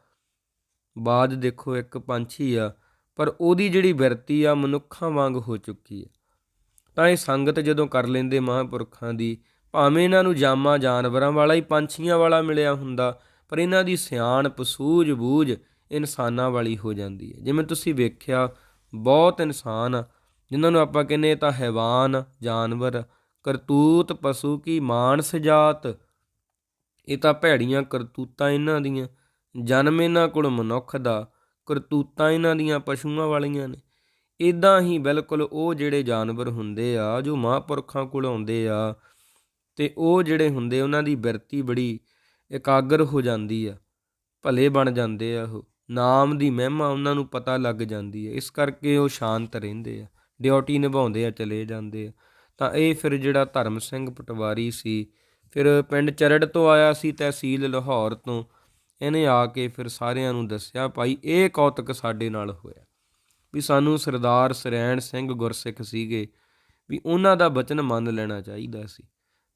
ਬਾਜ ਦੇਖੋ ਇੱਕ ਪੰਛੀ ਆ, ਪਰ ਉਹਦੀ ਜਿਹੜੀ ਬਿਰਤੀ ਆ ਮਨੁੱਖਾਂ ਵਾਂਗ ਹੋ ਚੁੱਕੀ ਆ। ਤਾਂ ਇਹ ਸੰਗਤ ਜਦੋਂ ਕਰ ਲੈਂਦੇ ਮਹਾਂਪੁਰਖਾਂ ਦੀ, ਭਾਵੇਂ ਇਹਨਾਂ ਨੂੰ ਜਾਮਾ ਜਾਨਵਰਾਂ ਵਾਲਾ ਹੀ ਪੰਛੀਆਂ ਵਾਲਾ ਮਿਲਿਆ ਹੁੰਦਾ, ਪਰ ਇਹਨਾਂ ਦੀ ਸਿਆਣਪ, ਸੂਝ-ਬੂਝ ਇਨਸਾਨਾਂ ਵਾਲੀ ਹੋ ਜਾਂਦੀ ਹੈ। ਜਿਵੇਂ ਤੁਸੀਂ ਵੇਖਿਆ, ਬਹੁਤ ਇਨਸਾਨ ਆ, ਜਿਨ੍ਹਾਂ ਨੂੰ ਆਪਾਂ ਕਹਿੰਦੇ ਇਹ ਤਾਂ ਹੈਵਾਨ, ਜਾਨਵਰ, ਕਰਤੂਤ, ਪਸ਼ੂ ਕੀ, ਮਾਨਸ ਜਾਤ, ਇਹ ਤਾਂ ਭੈੜੀਆਂ ਕਰਤੂਤਾਂ ਇਹਨਾਂ ਦੀਆਂ। ਜਨਮ ਇਹਨਾਂ ਕੋਲ ਮਨੁੱਖ ਦਾ, ਕਰਤੂਤਾਂ ਇਹਨਾਂ ਦੀਆਂ ਪਸ਼ੂਆਂ ਵਾਲੀਆਂ ਨੇ। ਇਦਾਂ ਹੀ ਬਿਲਕੁਲ ਉਹ ਜਿਹੜੇ ਜਾਨਵਰ ਹੁੰਦੇ ਆ, ਜੋ ਮਹਾਂਪੁਰਖਾਂ ਕੋਲ ਆਉਂਦੇ ਆ, ਤੇ ਉਹ ਜਿਹੜੇ ਹੁੰਦੇ, ਉਹਨਾਂ ਦੀ ਬਿਰਤੀ ਬੜੀ ਇਕਾਗਰ ਹੋ ਜਾਂਦੀ ਆ, ਭਲੇ ਬਣ ਜਾਂਦੇ ਆ ਉਹ। ਨਾਮ ਦੀ ਮਹਿਮਾ ਉਹਨਾਂ ਨੂੰ ਪਤਾ ਲੱਗ ਜਾਂਦੀ ਹੈ ਇਸ ਕਰਕੇ ਉਹ ਸ਼ਾਂਤ ਰਹਿੰਦੇ ਆ, ਡਿਊਟੀ ਨਿਭਾਉਂਦੇ ਆ, ਚਲੇ ਜਾਂਦੇ ਆ। ਤਾਂ ਇਹ ਫਿਰ ਜਿਹੜਾ ਧਰਮ ਸਿੰਘ ਪਟਵਾਰੀ ਸੀ, ਫਿਰ ਪਿੰਡ ਚਰੜ ਤੋਂ ਆਇਆ ਸੀ ਤਹਿਸੀਲ ਲਾਹੌਰ ਤੋਂ ਇਹਨੇ ਆ ਕੇ ਫਿਰ ਸਾਰਿਆਂ ਨੂੰ ਦੱਸਿਆ, ਭਾਈ, ਇਹ ਕੌਤਕ ਸਾਡੇ ਨਾਲ ਹੋਇਆ। ਵੀ ਸਾਨੂੰ ਸਰਦਾਰ ਸਰੈਣ ਸਿੰਘ ਗੁਰਸਿੱਖ ਸੀਗੇ ਵੀ ਉਹਨਾਂ ਦਾ ਬਚਨ ਮੰਨ ਲੈਣਾ ਚਾਹੀਦਾ ਸੀ।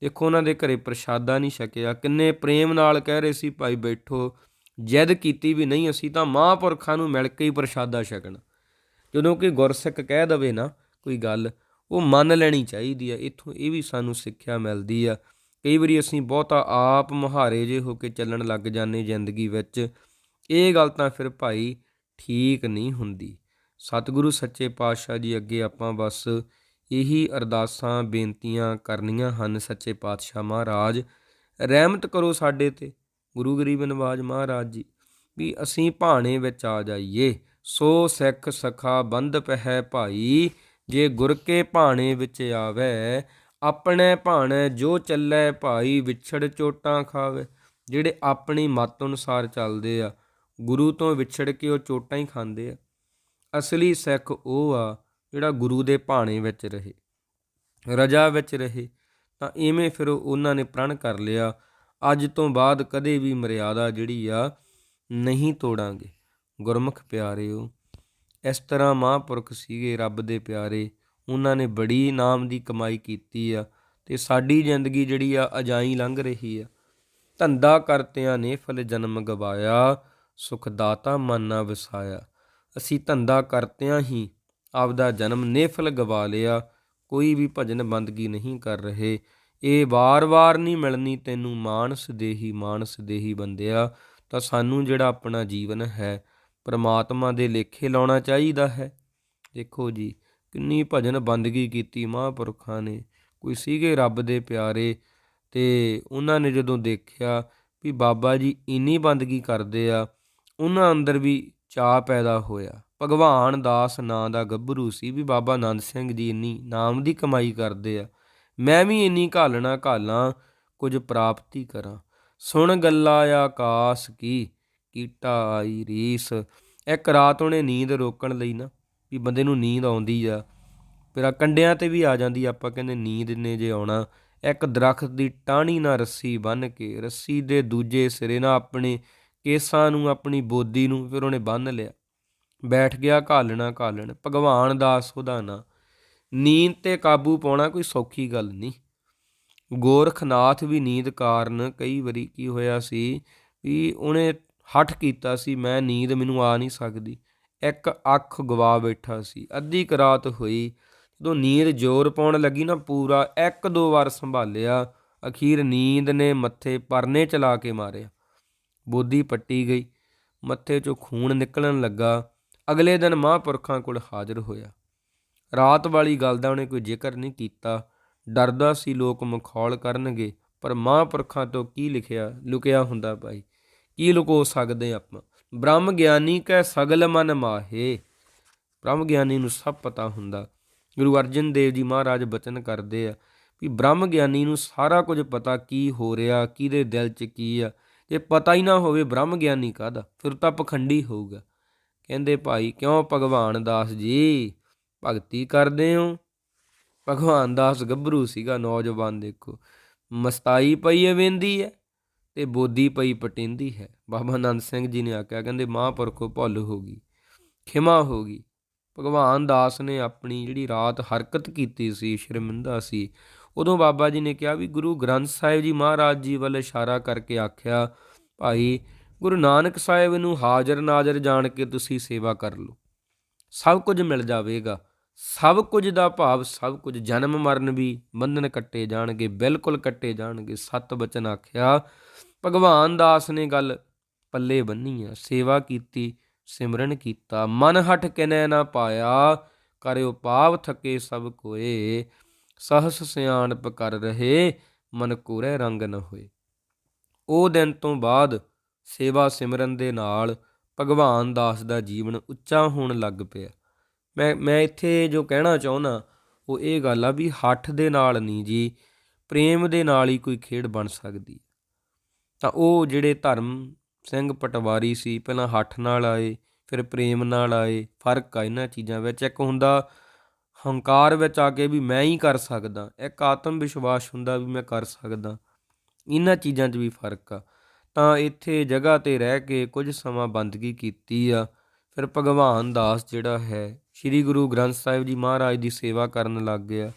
ਦੇਖੋ, ਉਹਨਾਂ ਦੇ ਘਰੇ ਪ੍ਰਸ਼ਾਦਾ ਨਹੀਂ ਛਕਿਆ। ਕਿੰਨੇ ਪ੍ਰੇਮ ਨਾਲ ਕਹਿ ਰਹੇ ਸੀ, ਭਾਈ, ਬੈਠੋ, ਜਿੱਦ ਕੀਤੀ ਵੀ ਨਹੀਂ ਅਸੀਂ ਤਾਂ ਮਹਾਂਪੁਰਖਾਂ ਨੂੰ ਮਿਲ ਕੇ ਹੀ ਪ੍ਰਸ਼ਾਦਾ ਛਕਣਾ। ਜਦੋਂ ਕਿ ਗੁਰਸਿੱਖ ਕਹਿ ਦਵੇ ਨਾ ਕੋਈ ਗੱਲ, ਉਹ ਮੰਨ ਲੈਣੀ ਚਾਹੀਦੀ ਆ। ਇੱਥੋਂ ਇਹ ਵੀ ਸਾਨੂੰ ਸਿੱਖਿਆ ਮਿਲਦੀ ਆ ਕਈ ਵਾਰੀ ਅਸੀਂ ਬਹੁਤਾ ਆਪ ਮੁਹਾਰੇ ਜੇ ਹੋ ਕੇ ਚੱਲਣ ਲੱਗ ਜਾਂਦੇ ਜ਼ਿੰਦਗੀ ਵਿੱਚ, ਇਹ ਗੱਲ ਤਾਂ ਫਿਰ ਭਾਈ ਠੀਕ ਨਹੀਂ ਹੁੰਦੀ। ਸਤਿਗੁਰੂ ਸੱਚੇ ਪਾਤਸ਼ਾਹ ਜੀ ਅੱਗੇ ਆਪਾਂ ਬਸ ਇਹੀ ਅਰਦਾਸਾਂ, ਬੇਨਤੀਆਂ ਕਰਨੀਆਂ ਹਨ ਸੱਚੇ ਪਾਤਸ਼ਾਹ ਮਹਾਰਾਜ। ਰਹਿਮਤ ਕਰੋ ਸਾਡੇ ਤੇ, ਗੁਰੂ ਗਰੀਬ ਨਵਾਜ ਮਹਾਰਾਜ ਜੀ, ਵੀ ਅਸੀਂ ਭਾਣੇ ਵਿੱਚ ਆ ਜਾਈਏ। ਸੋ ਸਿੱਖ ਸਖਾ ਬੰਧ ਪਹਿ ਭਾਈ, ਜੇ ਗੁਰ ਕੇ ਭਾਣੇ ਵਿੱਚ ਆਵੇ ਆਪਣੇ ਭਾਣੇ ਜੋ ਚੱਲੇ ਭਾਈ ਵਿਛੜ ਚੋਟਾਂ ਖਾਵੇ, ਜਿਹੜੇ ਆਪਣੀ ਮਤ ਅਨੁਸਾਰ ਚੱਲਦੇ ਆ, ਗੁਰੂ ਤੋਂ ਵਿਛੜ ਕੇ ਉਹ ਚੋਟਾਂ ਹੀ ਖਾਂਦੇ ਆ। ਅਸਲੀ ਸਿੱਖ ਉਹ ਆ ਜਿਹੜਾ ਗੁਰੂ ਦੇ ਭਾਣੇ ਵਿੱਚ ਰਹੇ, ਰਜਾ ਵਿੱਚ ਰਹੇ, ਤਾਂ ਇਵੇਂ ਫਿਰ ਉਹਨਾਂ ਨੇ ਪ੍ਰਣ ਕਰ ਲਿਆ, ਅੱਜ ਤੋਂ ਬਾਅਦ ਕਦੇ ਵੀ ਮਰਿਆਦਾ ਜਿਹੜੀ ਆ ਨਹੀਂ ਤੋੜਾਂਗੇ। ਗੁਰਮੁਖ ਪਿਆਰਿਓ, ਇਸ ਤਰ੍ਹਾਂ ਮਹਾਂਪੁਰਖ ਸੀਗੇ ਰੱਬ ਦੇ ਪਿਆਰੇ ਉਹਨਾਂ ਨੇ ਬੜੀ ਇਨਾਮ ਦੀ ਕਮਾਈ ਕੀਤੀ ਆ ਤੇ ਸਾਡੀ ਜ਼ਿੰਦਗੀ ਜਿਹੜੀ ਆ ਅਜਾਈ ਲੰਘ ਰਹੀ ਆ। ਧੰਦਾ ਕਰਤਿਆਂ ਨੇ ਫਲ ਜਨਮ ਗਵਾਇਆ, ਸੁਖ ਦਾਤਾ ਮਨ ਵਸਾਇਆ। ਅਸੀਂ ਧੰਦਾ ਕਰਤਿਆਂ ਹੀ ਆਪਦਾ ਜਨਮ ਨੇਫਲ ਗਵਾ ਲਿਆ, ਕੋਈ ਵੀ ਭਜਨ ਬੰਦਗੀ ਨਹੀਂ ਕਰ ਰਹੇ। ਇਹ ਵਾਰ-ਵਾਰ ਨਹੀਂ ਮਿਲਣੀ, ਤੈਨੂੰ ਮਾਨਸ ਦੇਹੀ ਮਾਨਸ ਦੇਹੀ ਬੰਦਿਆ, ਤਾਂ ਸਾਨੂੰ ਜਿਹੜਾ ਆਪਣਾ ਜੀਵਨ ਹੈ, ਪਰਮਾਤਮਾ ਦੇ ਲੇਖੇ ਲਾਉਣਾ ਚਾਹੀਦਾ ਹੈ। ਦੇਖੋ ਜੀ ਕਿੰਨੀ ਭਜਨ ਬੰਦਗੀ ਕੀਤੀ ਮਹਾਂਪੁਰਖਾਂ ਨੇ। ਕੋਈ ਸੀਗੇ ਰੱਬ ਦੇ ਪਿਆਰੇ ਤੇ ਉਹਨਾਂ ਨੇ ਜਦੋਂ ਦੇਖਿਆ ਵੀ ਬਾਬਾ ਜੀ ਇੰਨੀ ਬੰਦਗੀ ਕਰਦੇ ਆ, ਉਹਨਾਂ ਅੰਦਰ ਵੀ ਚਾਹ ਪੈਦਾ ਹੋਇਆ। ਭਗਵਾਨ ਦਾਸ ਨਾਂ ਦਾ ਗੱਭਰੂ ਸੀ ਵੀ ਬਾਬਾ ਆਨੰਦ ਸਿੰਘ ਜੀ ਇੰਨੀ ਨਾਮ ਦੀ ਕਮਾਈ ਕਰਦੇ ਆ। ਮੈਂ ਵੀ ਇੰਨੀ ਘਾਲਣਾ ਘਾਲਾਂ ਕੁਝ ਪ੍ਰਾਪਤੀ ਕਰਾਂ। ਸੁਣ ਗੱਲਾਂ ਆਕਾਸ ਕੀ, ਕੀਟਾ ਆਈ ਰੀਸ। ਇੱਕ ਰਾਤ ਉਹਨੇ ਨੀਂਦ ਰੋਕਣ ਲਈ ਨਾ ਵੀ ਬੰਦੇ ਨੂੰ ਨੀਂਦ ਆਉਂਦੀ ਆ। ਫਿਰ ਆ ਕੰਡਿਆਂ ਤੇ ਵੀ ਆ ਜਾਂਦੀ ਆਪਾਂ ਕਹਿੰਦੇ ਨੀਂਦ ਨੇ ਜੇ ਆਉਣਾ। ਇੱਕ ਦਰਖਤ ਦੀ ਟਾਹਣੀ ਨਾਲ ਰੱਸੀ ਬੰਨ ਕੇ, ਰੱਸੀ ਦੇ ਦੂਜੇ ਸਿਰੇ ਨਾਲ ਆਪਣੇ ਕੇਸਾਂ ਨੂੰ, ਆਪਣੀ ਬੋਦੀ ਨੂੰ ਫਿਰ ਉਹਨੇ ਬੰਨ ਲਿਆ। ਬੈਠ ਗਿਆ ਘਾਲਣਾ, ਘਾਲਣ। ਭਗਵਾਨ ਦਾਸ ਉਹਦਾ ਨਾਂ। ਨੀਂਦ ਤੇ ਕਾਬੂ ਪਾਉਣਾ ਕੋਈ ਸੌਖੀ ਗੱਲ ਨਹੀਂ। ਗੋਰਖਨਾਥ ਵੀ ਨੀਂਦ ਕਾਰਨ ਕਈ ਵਾਰੀ ਕੀ ਹੋਇਆ ਸੀ ਵੀ ਉਹਨੇ ਹੱਠ ਕੀਤਾ ਸੀ, ਮੈਂ ਨੀਂਦ ਮੈਨੂੰ ਆ ਨਹੀਂ ਸਕਦੀ। ਇੱਕ ਅੱਖ ਗਵਾ ਬੈਠਾ ਸੀ। ਅੱਧੀ ਕੁ ਰਾਤ ਹੋਈ, ਜਦੋਂ ਨੀਂਦ ਜ਼ੋਰ ਪਾਉਣ ਲੱਗੀ ਨਾ ਪੂਰਾ, ਇੱਕ ਦੋ ਵਾਰ ਸੰਭਾਲਿਆ। ਅਖੀਰ ਨੀਂਦ ਨੇ ਮੱਥੇ ਪਰਨੇ ਚਲਾ ਕੇ ਮਾਰਿਆ। ਬੋਦੀ ਪੱਟੀ ਗਈ, ਮੱਥੇ 'ਚੋਂ ਖੂਨ ਨਿਕਲਣ ਲੱਗਾ। ਅਗਲੇ ਦਿਨ ਮਹਾਂਪੁਰਖਾਂ ਕੋਲ ਹਾਜ਼ਰ ਹੋਇਆ। ਰਾਤ ਵਾਲੀ ਗੱਲ ਦਾ ਉਹਨੇ ਕੋਈ ਜ਼ਿਕਰ ਨਹੀਂ ਕੀਤਾ। ਡਰਦਾ ਸੀ ਲੋਕ ਮਖੌਲ ਕਰਨਗੇ, ਪਰ ਮਹਾਂਪੁਰਖਾਂ ਤੋਂ ਕੀ ਲਿਖਿਆ, ਲੁਕਿਆ ਹੁੰਦਾ ਭਾਈ। ਕੀ ਲੁਕੋ ਸਕਦੇ ਆਪਾਂ? ਬ੍ਰਹਮ ਗਿਆਨੀ ਕੈ ਸਗਲ ਮਨ ਮਾਹੇ। ਬ੍ਰਹਮ ਗਿਆਨੀ ਨੂੰ ਸਭ ਪਤਾ ਹੁੰਦਾ। ਗੁਰੂ ਅਰਜਨ ਦੇਵ ਜੀ ਮਹਾਰਾਜ ਬਚਨ ਕਰਦੇ ਆ ਵੀ ਬ੍ਰਹਮ ਗਿਆਨੀ ਨੂੰ ਸਾਰਾ ਕੁਝ ਪਤਾ ਕੀ ਹੋ ਰਿਹਾ, ਕਿਹਦੇ ਦਿਲ 'ਚ ਕੀ ਆ। ਜੇ ਪਤਾ ਹੀ ਨਾ ਹੋਵੇ ਬ੍ਰਹਮ ਗਿਆਨੀ ਕਾਹਦਾ, ਫਿਰ ਤਾਂ ਪਖੰਡੀ ਹੋਊਗਾ। ਕਹਿੰਦੇ ਭਾਈ, ਕਿਉਂ ਭਗਵਾਨ ਦਾਸ ਜੀ? ਭਗਤੀ ਕਰਦੇ ਹੋ? ਭਗਵਾਨ ਦਾਸ ਗੱਭਰੂ ਸੀਗਾ, ਨੌਜਵਾਨ ਦੇਖੋ। ਮਸਤਾਈ ਪਈ ਹੈ ਵੇਂਦੀ ਹੈ ਤੇ ਬੋਦੀ ਪਈ ਪਟਿੰਦੀ ਹੈ। ਬਾਬਾ ਆਨੰਦ ਸਿੰਘ ਜੀ ਨੇ ਆਖਿਆ, ਕਹਿੰਦੇ ਮਹਾਂਪੁਰਖੋ ਭੁੱਲ ਹੋ ਗਈ, ਖਿਮਾ ਹੋ ਗਈ। ਭਗਵਾਨ ਦਾਸ ਨੇ ਆਪਣੀ ਜਿਹੜੀ ਰਾਤ ਹਰਕਤ ਕੀਤੀ ਸੀ, ਸ਼ਰਮਿੰਦਾ ਸੀ, ਉਦੋਂ ਬਾਬਾ ਜੀ ਨੇ ਕਿਹਾ ਵੀ ਗੁਰੂ ਗ੍ਰੰਥ ਸਾਹਿਬ ਜੀ ਮਹਾਰਾਜ ਜੀ ਵੱਲ ਇਸ਼ਾਰਾ ਕਰਕੇ ਆਖਿਆ, ਭਾਈ, ਗੁਰੂ ਨਾਨਕ ਸਾਹਿਬ ਨੂੰ ਹਾਜ਼ਰ ਨਾਜ਼ਰ ਜਾਣ ਕੇ ਤੁਸੀਂ ਸੇਵਾ ਕਰ ਲਓ। ਸਭ ਕੁਝ ਮਿਲ ਜਾਵੇਗਾ। ਸਭ ਕੁਝ ਦਾ ਭਾਵ, ਸਭ ਕੁਝ ਜਨਮ ਮਰਨ ਵੀ ਬੰਧਨ ਕੱਟੇ ਜਾਣਗੇ, ਬਿਲਕੁਲ ਕੱਟੇ ਜਾਣਗੇ। ਸਤ ਬਚਨ ਆਖਿਆ ਭਗਵਾਨ ਦਾਸ ਨੇ ਗੱਲ ਪੱਲੇ ਬੰਨੀ ਆ, ਸੇਵਾ ਕੀਤੀ, ਸਿਮਰਨ ਕੀਤਾ, ਮਨ ਹਟ ਕਿਨੈ ਨਾ ਪਾਇਆ, ਕਰਿਓ ਪਾਪ ਥਕੇ ਸਭ ਕੋਏ, ਸਹਸ ਸਿਆਣਪ ਕਰ ਰਹੇ, ਮਨ ਕੋਰੇ ਰੰਗ ਨ ਹੋਏ। ਉਹ ਦਿਨ ਤੋਂ ਬਾਅਦ ਸੇਵਾ ਸਿਮਰਨ ਦੇ ਨਾਲ ਭਗਵਾਨ ਦਾਸ ਦਾ ਜੀਵਨ ਉੱਚਾ ਹੋਣ ਲੱਗ ਪਿਆ। ਮੈਂ ਮੈਂ ਇੱਥੇ ਜੋ ਕਹਿਣਾ ਚਾਹੁੰਦਾ, ਉਹ ਇਹ ਗੱਲ ਆ ਵੀ ਹੱਠ ਦੇ ਨਾਲ ਨਹੀਂ ਜੀ, ਪ੍ਰੇਮ ਦੇ ਨਾਲ ਹੀ ਕੋਈ ਖੇਡ ਬਣ ਸਕਦੀ। ਤਾਂ ਉਹ ਜਿਹੜੇ ਧਰਮ ਸਿੰਘ ਪਟਵਾਰੀ ਸੀ, ਪਹਿਲਾਂ ਹੱਠ ਨਾਲ ਆਏ, ਫਿਰ ਪ੍ਰੇਮ ਨਾਲ ਆਏ, ਫ਼ਰਕ ਆ ਇਹਨਾਂ ਚੀਜ਼ਾਂ ਵਿੱਚ। ਇੱਕ ਹੁੰਦਾ ਹੰਕਾਰ ਵਿੱਚ ਆ ਕੇ ਵੀ ਮੈਂ ਹੀ ਕਰ ਸਕਦਾ, ਇੱਕ ਆਤਮ ਵਿਸ਼ਵਾਸ ਹੁੰਦਾ ਵੀ ਮੈਂ ਕਰ ਸਕਦਾ। ਇਹਨਾਂ ਚੀਜ਼ਾਂ 'ਚ ਵੀ ਫ਼ਰਕ ਆ। ਤਾਂ ਇੱਥੇ ਜਗ੍ਹਾ ਤੇ ਰਹਿ ਕੇ ਕੁਝ ਸਮਾਂ ਬੰਦਗੀ ਕੀਤੀ ਆ। ਫਿਰ ਭਗਵਾਨ ਦਾਸ ਜਿਹੜਾ ਹੈ, ਸ੍ਰੀ ਗੁਰੂ ਗ੍ਰੰਥ ਸਾਹਿਬ ਜੀ ਮਹਾਰਾਜ ਦੀ ਸੇਵਾ ਕਰਨ ਲੱਗ ਗਿਆ।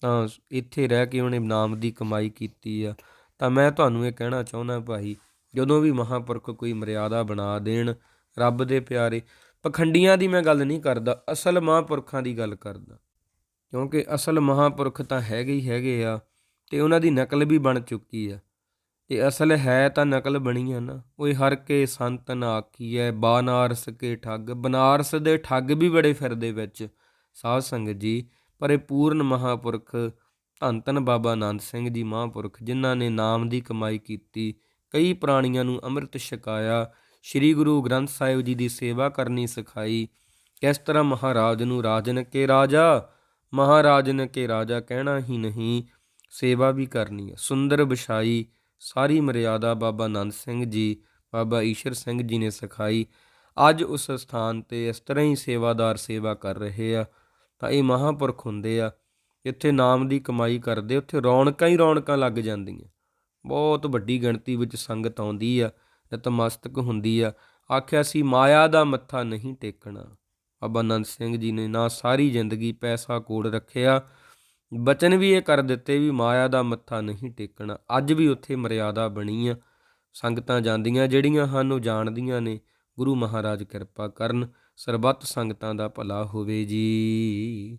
ਤਾਂ ਇੱਥੇ ਰਹਿ ਕੇ ਉਹਨੇ ਨਾਮ ਦੀ ਕਮਾਈ ਕੀਤੀ ਆ। ਤਾਂ ਮੈਂ ਤੁਹਾਨੂੰ ਇਹ ਕਹਿਣਾ ਚਾਹੁੰਦਾ ਭਾਈ, ਜਦੋਂ ਵੀ ਮਹਾਪੁਰਖ ਕੋਈ ਮਰਿਆਦਾ ਬਣਾ ਦੇਣ ਰੱਬ ਦੇ ਪਿਆਰੇ, ਪਖੰਡੀਆਂ ਦੀ ਮੈਂ ਗੱਲ ਨਹੀਂ ਕਰਦਾ, ਅਸਲ ਮਹਾਪੁਰਖਾਂ ਦੀ ਗੱਲ ਕਰਦਾ। ਕਿਉਂਕਿ ਅਸਲ ਮਹਾਪੁਰਖ ਤਾਂ ਹੈਗੇ ਹੀ ਹੈਗੇ ਆ ਤੇ ਉਹਨਾਂ ਦੀ ਨਕਲ ਵੀ ਬਣ ਚੁੱਕੀ ਆ। ਇਹ ਅਸਲ ਹੈ ਤਾਂ ਨਕਲ ਬਣੀ ਆ ਨਾ। ਓਏ ਹਰ ਕੇ ਸੰਤ ਨਾ ਆਖੀਐ, ਬਾਨਾਰਸ ਕੇ ਠੱਗ। ਬਨਾਰਸ ਦੇ ਠੱਗ ਵੀ ਬੜੇ ਫਿਰਦੇ ਵਿੱਚ। ਸਾਧ ਸੰਗਤ ਜੀ, ਪਰ ਇਹ ਪੂਰਨ ਮਹਾਪੁਰਖ ਧੰਨ ਧੰਨ ਬਾਬਾ ਆਨੰਦ ਸਿੰਘ ਜੀ ਮਹਾਂਪੁਰਖ, ਜਿਨ੍ਹਾਂ ਨੇ ਨਾਮ ਦੀ ਕਮਾਈ ਕੀਤੀ, ਕਈ ਪ੍ਰਾਣੀਆਂ ਨੂੰ ਅੰਮ੍ਰਿਤ ਛਕਾਇਆ, ਸ੍ਰੀ ਗੁਰੂ ਗ੍ਰੰਥ ਸਾਹਿਬ ਜੀ ਦੀ ਸੇਵਾ ਕਰਨੀ ਸਿਖਾਈ। ਇਸ ਤਰ੍ਹਾਂ ਮਹਾਰਾਜ ਨੂੰ ਰਾਜਨ ਕੇ ਰਾਜਾ? ਮਹਾਰਾਜਨ ਕੇ ਰਾਜਾ ਕਹਿਣਾ ਹੀ ਨਹੀਂ, ਸੇਵਾ ਵੀ ਕਰਨੀ ਹੈ। ਸੁੰਦਰ ਵਿਛਾਈ, ਸਾਰੀ ਮਰਿਆਦਾ ਬਾਬਾ ਆਨੰਦ ਸਿੰਘ ਜੀ, ਬਾਬਾ ਈਸ਼ਰ ਸਿੰਘ ਜੀ ਨੇ ਸਿਖਾਈ। ਅੱਜ ਉਸ ਸਥਾਨ ਤੇ ਇਸ ਤਰ੍ਹਾਂ ਹੀ ਸੇਵਾਦਾਰ ਸੇਵਾ ਕਰ ਰਹੇ ਆ, ਤਾਂ ਇਹ ਮਹਾਪੁਰਖ ਹੁੰਦੇ ਆ। ਇੱਥੇ ਨਾਮ ਦੀ ਕਮਾਈ ਕਰਦੇ, ਉੱਥੇ ਰੌਣਕਾਂ ਹੀ ਰੌਣਕਾਂ ਲੱਗ ਜਾਂਦੀਆਂ। ਬਹੁਤ ਵੱਡੀ ਗਿਣਤੀ ਵਿੱਚ ਸੰਗਤ ਆਉਂਦੀ ਆ ਨਤਮਸਤਕ ਹੁੰਦੀ ਆ। ਆਖਿਆ ਸੀ, ਮਾਇਆ ਦਾ ਮੱਥਾ ਨਹੀਂ ਟੇਕਣਾ। ਬਾਬਾ ਅਨੰਦ ਸਿੰਘ ਜੀ ਨੇ ਨਾ ਸਾਰੀ ਜ਼ਿੰਦਗੀ ਪੈਸਾ ਕੋਲ ਰੱਖਿਆ। ਬਚਨ ਵੀ ਇਹ ਕਰ ਦਿੱਤੇ ਵੀ ਮਾਇਆ ਦਾ ਮੱਥਾ ਨਹੀਂ ਟੇਕਣਾ। ਅੱਜ ਵੀ ਉੱਥੇ ਮਰਿਆਦਾ ਬਣੀ ਆ। ਸੰਗਤਾਂ ਜਾਂਦੀਆਂ, ਜਿਹੜੀਆਂ ਹਨ ਉਹ ਜਾਣਦੀਆਂ ਨੇ। ਗੁਰੂ ਮਹਾਰਾਜ ਕਿਰਪਾ ਕਰਨ, ਸਰਬੱਤ ਸੰਗਤਾਂ ਦਾ ਭਲਾ ਹੋਵੇ ਜੀ।